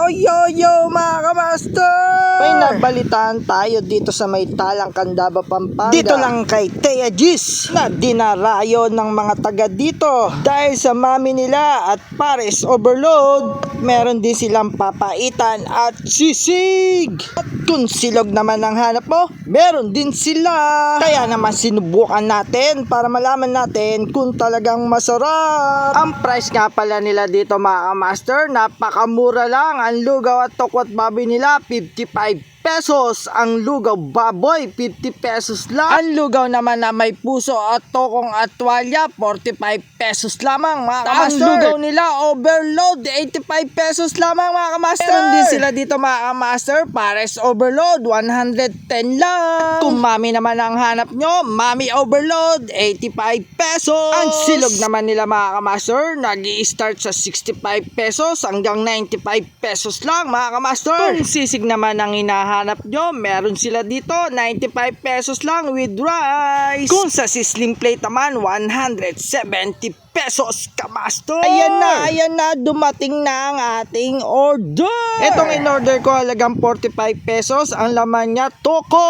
Yo, yo, yo, mga kamaster! May nabalitaan tayo dito sa may talang Candaba, Pampanga. Dito lang kay Tea Gis na dinarayo ng mga taga dito. Dahil sa mami nila at pares overload, meron din silang papaitan at sisig. At kung silog naman ang hanap mo, meron din sila. Kaya naman sinubukan natin para malaman natin kung talagang masarap. Ang price nga pala nila dito mga master, napakamura lang. Ang lugaw at tokwat baboy nila, 55 pesos. Ang lugaw baboy, 50 pesos lang. Ang lugaw naman na may puso at tokong at tuwalya, 45 pesos lamang mga. Ang lugaw nila, overload, 85 pesos lamang mga kamaster. Meron din sila dito mga kamaster, pares overload, 110 lang. Kung mami naman ang hanap nyo, mami overload, 85 pesos. Ang silog naman nila mga kamaster, nag start sa 65 pesos hanggang 95 pesos lang mga kamaster. Kung sisig naman ang hinahanap nyo, meron sila dito, 95 pesos lang with rice. Kung sa sisling plate naman, 170 pesos kamaster. Ayan na, ayan na, dumating na ang ating order. Itong in-order ko halagang 45 pesos. Ang laman niya, toko.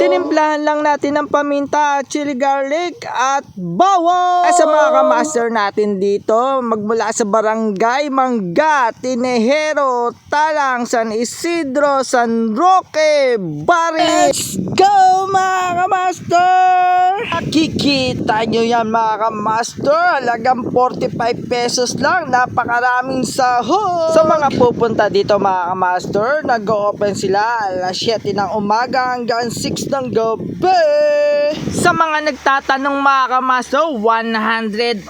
Tinimplahan lang natin ng paminta, chili garlic at bawang. Sa mga kamaster natin dito, magmula sa barangay Mangga, Tinejero, Talang, San Isidro, San Roque, Bari. Let's go mga kamaster! Kikita nyo yan mga kamaster. Halagang 45 pesos lang. Napakaraming sahod. Sa mga pupunta dito mga kamaster, nag-open sila alas 7 ng umaga hanggang 6 ng gabi. Sa mga nagtatanong mga kamaster, 101%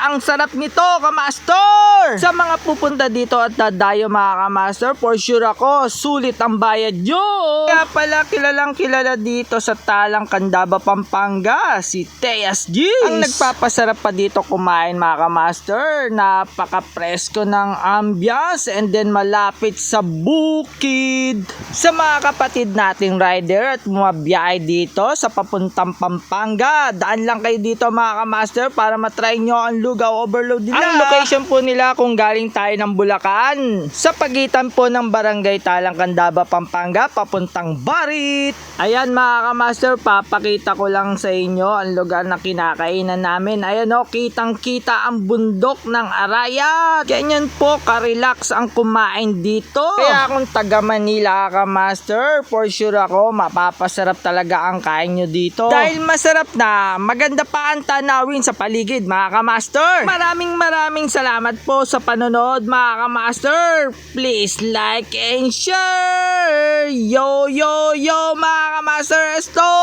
ang sarap nito kamaster. Sa mga pupunta dito at dadayo mga kamaster, for sure ako, sulit ang bayad nyo. Kaya pala kilalang kilala dito sa Talang Candaba, Pampanga, si Teas G. Ang nagpapasarap pa dito kumain mga kamaster, napaka-presko ng ambience and then malapit sa bukid. Sa mga kapatid nating rider at bumabiyahe dito sa papuntang Pampanga, daan lang kayo dito mga kamaster para matry nyo ang lugaw overload nila. Ang location po nila kung galing tayo ng Bulacan, sa pagitan po ng Barangay Talang Candaba, Pampanga, papuntang Barit. Ayan mga kamaster, papakita ko lang sa inyo ang lugar na kinakainan namin. Ayan o, kitang kita ang bundok ng Arayat. Ganyan po, ka-relax ang kumain dito. Kaya kung taga Manila ka master, for sure ako, mapapasarap talaga ang kain nyo dito. Dahil masarap na, maganda pa ang tanawin sa paligid mga kamaster. Maraming maraming salamat po sa panonood mga kamaster. Please like and share. Yo, yo, yo mga kamaster, estong!